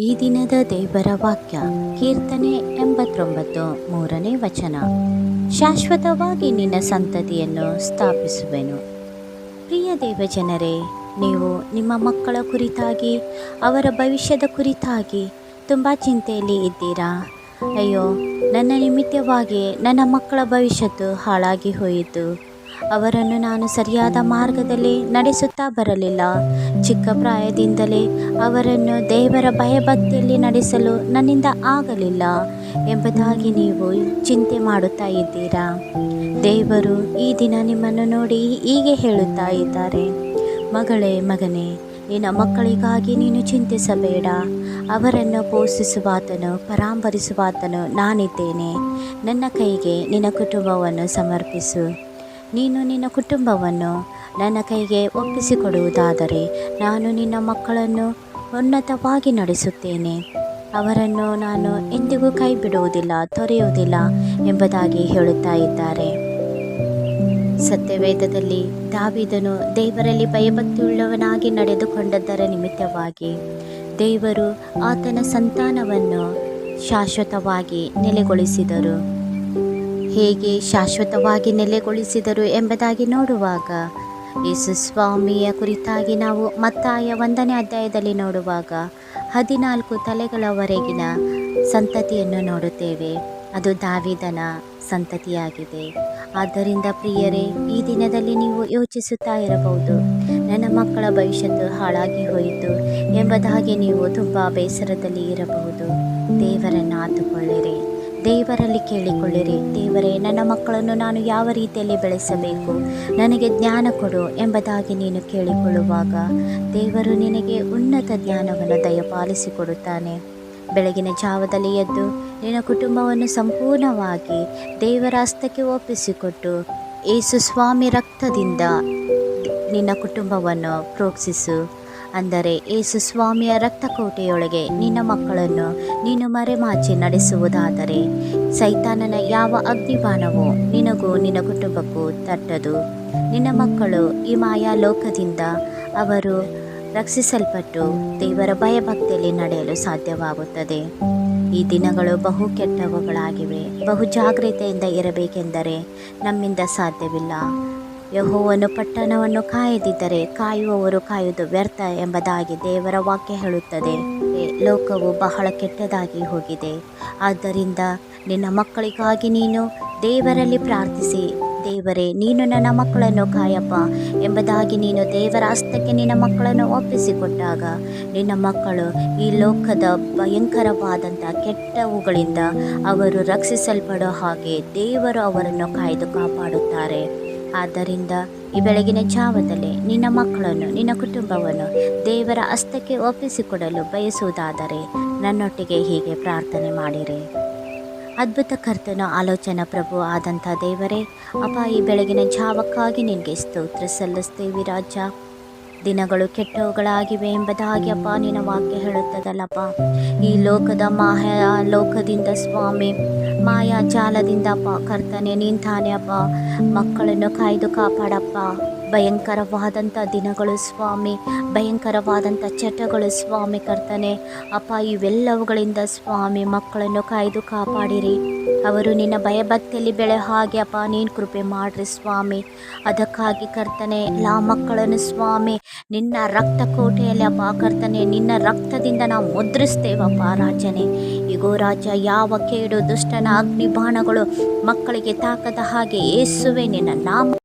ಈ ದಿನದ ದೇವರ ವಾಕ್ಯ, ಕೀರ್ತನೆ ಎಂಬತ್ತೊಂಬತ್ತು, ಮೂರನೇ ವಚನ. ಶಾಶ್ವತವಾಗಿ ನಿನ್ನ ಸಂತತಿಯನ್ನು ಸ್ಥಾಪಿಸುವೆನು. ಪ್ರಿಯ ದೇವಜನರೇ, ನೀವು ನಿಮ್ಮ ಮಕ್ಕಳ ಕುರಿತಾಗಿ, ಅವರ ಭವಿಷ್ಯದ ಕುರಿತಾಗಿ ತುಂಬ ಚಿಂತೆಯಲ್ಲಿ ಇದ್ದೀರಾ? ಅಯ್ಯೋ, ನನ್ನ ನಿಮಿತ್ತವಾಗಿ ನನ್ನ ಮಕ್ಕಳ ಭವಿಷ್ಯತ್ತು ಹಾಳಾಗಿ ಹೋಯಿತು. ಅವರನ್ನು ನಾನು ಸರಿಯಾದ ಮಾರ್ಗದಲ್ಲಿ ನಡೆಸುತ್ತಾ ಬರಲಿಲ್ಲ. ಚಿಕ್ಕ ಪ್ರಾಯದಿಂದಲೇ ಅವರನ್ನು ದೇವರ ಭಯಭಕ್ತಿಯಲ್ಲಿ ನಡೆಸಲು ನನ್ನಿಂದ ಆಗಲಿಲ್ಲ ಎಂಬುದಾಗಿ ನೀವು ಚಿಂತೆ ಮಾಡುತ್ತಾ ಇದ್ದೀರಾ? ದೇವರು ಈ ದಿನ ನಿಮ್ಮನ್ನು ನೋಡಿ ಹೀಗೆ ಹೇಳುತ್ತಾ ಇದ್ದಾರೆ. ಮಗಳೇ ಮಗನೇ, ನಿನ್ನ ಮಕ್ಕಳಿಗಾಗಿ ನೀನು ಚಿಂತಿಸಬೇಡ. ಅವರನ್ನು ಪೋಷಿಸುವಾತನು, ಪರಾಂಬರಿಸುವಾತನು ನಾನಿದ್ದೇನೆ. ನನ್ನ ಕೈಗೆ ನಿನ್ನ ಕುಟುಂಬವನ್ನು ಸಮರ್ಪಿಸು. ನೀನು ನಿನ್ನ ಕುಟುಂಬವನ್ನು ನನ್ನ ಕೈಗೆ ಒಪ್ಪಿಸಿಕೊಡುವುದಾದರೆ ನಾನು ನಿನ್ನ ಮಕ್ಕಳನ್ನು ಉನ್ನತವಾಗಿ ನಡೆಸುತ್ತೇನೆ. ಅವರನ್ನು ನಾನು ಎಂದಿಗೂ ಕೈ ಬಿಡುವುದಿಲ್ಲ ತೊರೆಯುವುದಿಲ್ಲ ಎಂಬುದಾಗಿ ಹೇಳುತ್ತಾ ಇದ್ದಾರೆ. ಸತ್ಯವೇದದಲ್ಲಿ ದಾವಿದನು ದೇವರಲ್ಲಿ ಭಯಭಕ್ತಿಯುಳ್ಳವನಾಗಿ ನಡೆದುಕೊಂಡದ್ದರ ನಿಮಿತ್ತವಾಗಿ ದೇವರು ಆತನ ಸಂತಾನವನ್ನು ಶಾಶ್ವತವಾಗಿ ನೆಲೆಗೊಳಿಸಿದರು. ಹೇಗೆ ಶಾಶ್ವತವಾಗಿ ನೆಲೆಗೊಳಿಸಿದರು ಎಂಬುದಾಗಿ ನೋಡುವಾಗ ಯೇಸು ಸ್ವಾಮಿಯ ಕುರಿತಾಗಿ ನಾವು ಮತ್ತಾಯ ಒಂದನೇ ಅಧ್ಯಾಯದಲ್ಲಿ ನೋಡುವಾಗ ಹದಿನಾಲ್ಕು ತಲೆಗಳವರೆಗಿನ ಸಂತತಿಯನ್ನು ನೋಡುತ್ತೇವೆ. ಅದು ದಾವಿದನ ಸಂತತಿಯಾಗಿದೆ. ಆದ್ದರಿಂದ ಪ್ರಿಯರೇ, ಈ ದಿನದಲ್ಲಿ ನೀವು ಯೋಚಿಸುತ್ತಾ ಇರಬಹುದು, ನನ್ನ ಮಕ್ಕಳ ಭವಿಷ್ಯತ್ತು ಹಾಳಾಗಿ ಹೋಯಿತು ಎಂಬುದಾಗಿ ನೀವು ತುಂಬ ಬೇಸರದಲ್ಲಿ ಇರಬಹುದು. ದೇವರನ್ನು ಆತುಕೊಳ್ಳಿರಿ ದೇವರಲ್ಲಿ ಕೇಳಿಕೊಳ್ಳಿರಿ. ದೇವರೇ, ನನ್ನ ಮಕ್ಕಳನ್ನು ನಾನು ಯಾವ ರೀತಿಯಲ್ಲಿ ಬೆಳೆಸಬೇಕು? ನನಗೆ ಜ್ಞಾನ ಕೊಡು ಎಂಬುದಾಗಿ ನೀನು ಕೇಳಿಕೊಳ್ಳುವಾಗ ದೇವರು ನಿನಗೆ ಉನ್ನತ ಜ್ಞಾನವನ್ನು ದಯಪಾಲಿಸಿಕೊಡುತ್ತಾನೆ. ಬೆಳಗಿನ ಜಾವದಲ್ಲಿ ಎದ್ದು ನಿನ್ನ ಕುಟುಂಬವನ್ನು ಸಂಪೂರ್ಣವಾಗಿ ದೇವರ ಹಸ್ತಕ್ಕೆ ಒಪ್ಪಿಸಿಕೊಟ್ಟು ಏಸು ಸ್ವಾಮಿ ರಕ್ತದಿಂದ ನಿನ್ನ ಕುಟುಂಬವನ್ನು ಪ್ರೋಕ್ಷಿಸು. ಅಂದರೆ ಏಸು ಸ್ವಾಮಿಯ ರಕ್ತಕೋಟೆಯೊಳಗೆ, ನಿನ್ನ ಮಕ್ಕಳನ್ನು ನೀನು ಮರೆಮಾಚಿ ನಡೆಸುವುದಾದರೆ, ಸೈತಾನನ ಯಾವ ಅಗ್ನಿಬಾಣವೂ ನಿನಗೂ ನಿನ್ನ ಕುಟುಂಬಕ್ಕೂ ತಟ್ಟದು. ನಿನ್ನ ಮಕ್ಕಳು ಈ ಮಾಯಾ ಲೋಕದಿಂದ ಅವರು ರಕ್ಷಿಸಲ್ಪಟ್ಟು ದೇವರ ಭಯಭಕ್ತಿಯಲ್ಲಿ ನಡೆಯಲು ಸಾಧ್ಯವಾಗುತ್ತದೆ. ಈ ದಿನಗಳು ಬಹು ಕೆಟ್ಟವುಗಳಾಗಿವೆ. ಬಹು ಜಾಗ್ರತೆಯಿಂದ ಇರಬೇಕೆಂದರೆ ನಮ್ಮಿಂದ ಸಾಧ್ಯವಿಲ್ಲ. ಯಹೋವನು ಪಟ್ಟಣವನ್ನು ಕಾಯದಿದ್ದರೆ ಕಾಯುವವರು ಕಾಯುವುದು ವ್ಯರ್ಥ ಎಂಬುದಾಗಿ ದೇವರ ವಾಕ್ಯ ಹೇಳುತ್ತದೆ. ಲೋಕವು ಬಹಳ ಕೆಟ್ಟದಾಗಿ ಹೋಗಿದೆ. ಆದ್ದರಿಂದ ನಿನ್ನ ಮಕ್ಕಳಿಗಾಗಿ ನೀನು ದೇವರಲ್ಲಿ ಪ್ರಾರ್ಥಿಸಿ. ದೇವರೇ, ನೀನು ನನ್ನ ಮಕ್ಕಳನ್ನು ಕಾಯಪ್ಪ ಎಂಬುದಾಗಿ ನೀನು ದೇವರ ಹಸ್ತಕ್ಕೆ ನಿನ್ನ ಮಕ್ಕಳನ್ನು ಒಪ್ಪಿಸಿಕೊಟ್ಟಾಗ ನಿನ್ನ ಮಕ್ಕಳು ಈ ಲೋಕದ ಭಯಂಕರವಾದಂಥ ಕೆಟ್ಟವುಗಳಿಂದ ಅವರು ರಕ್ಷಿಸಲ್ಪಡೋ ಹಾಗೆ ದೇವರು ಅವರನ್ನು ಕಾಯ್ದು ಕಾಪಾಡುತ್ತಾರೆ. ಆದ್ದರಿಂದ ಈ ಬೆಳಗಿನ ಜಾವದಲ್ಲಿ ನಿನ್ನ ಮಕ್ಕಳನ್ನು, ನಿನ್ನ ಕುಟುಂಬವನ್ನು ದೇವರ ಹಸ್ತಕ್ಕೆ ಒಪ್ಪಿಸಿಕೊಡಲು ಬಯಸುವುದಾದರೆ ನನ್ನೊಟ್ಟಿಗೆ ಹೀಗೆ ಪ್ರಾರ್ಥನೆ ಮಾಡಿರಿ. ಅದ್ಭುತ ಕರ್ತನ ಆಲೋಚನಾ ಪ್ರಭು ಆದಂಥ ದೇವರೇ, ಅಪ್ಪ, ಈ ಬೆಳಗಿನ ಜಾವಕ್ಕಾಗಿ ನಿನಗೆ ಸ್ತೋತ್ರ ಸಲ್ಲಿಸ್ತೇವಿ ರಾಜ. ದಿನಗಳು ಕೆಟ್ಟವುಗಳಾಗಿವೆ ಎಂಬುದಾಗಿ ಅಪ್ಪ ನಿನ್ನ ವಾಕ್ಯ ಹೇಳುತ್ತದಲ್ಲಪ್ಪ. ಈ ಲೋಕದ ಮಾಯ ಲೋಕದಿಂದ ಸ್ವಾಮಿ ಮಾಯಾ ಜಾಲದಿಂದ ಅಪ್ಪ, ಕರ್ತನೆ ನಿಂತಾನೆ ತಾನೇ ಅಪ್ಪ. ಮಕ್ಕಳನ್ನು ಕಾಯ್ದು ಕಾಪಾಡಪ್ಪ. ಭಯಂಕರವಾದಂಥ ದಿನಗಳು ಸ್ವಾಮಿ, ಭಯಂಕರವಾದಂಥ ಚಟಗಳು ಸ್ವಾಮಿ ಕರ್ತನೆ. ಅಪ್ಪ, ಇವೆಲ್ಲವುಗಳಿಂದ ಸ್ವಾಮಿ, ಮಕ್ಕಳನ್ನು ಕಾಯ್ದು ಕಾಪಾಡಿರಿ. ಅವರು ನಿನ್ನ ಭಯಭಕ್ತಿಯಲ್ಲಿ ಬೆಳೆ ಹಾಗೆ, ಅಪ್ಪ, ನೀನು ಕೃಪೆ ಮಾಡ್ರಿ ಸ್ವಾಮಿ. ಅದಕ್ಕಾಗಿ ಕರ್ತನೆ, ಲಾ ಮಕ್ಕಳನ್ನು ಸ್ವಾಮಿ, ನಿನ್ನ ರಕ್ತ ಕೋಟೆಯಲ್ಲಿ ಅಪ್ಪ ಕರ್ತನೆ, ನಿನ್ನ ರಕ್ತದಿಂದ ನಾವು ಮುದ್ರಿಸ್ತೇವಪ್ಪ ರಾಜನೇ. ಈಗೋ ರಾಜ, ಯಾವ ಕೇಡು ದುಷ್ಟನ ಅಗ್ನಿ ಬಾಣಗಳು ಮಕ್ಕಳಿಗೆ ತಾಕದ ಹಾಗೆ ಏಸುವೆ ನಿನ್ನ ನಾಮ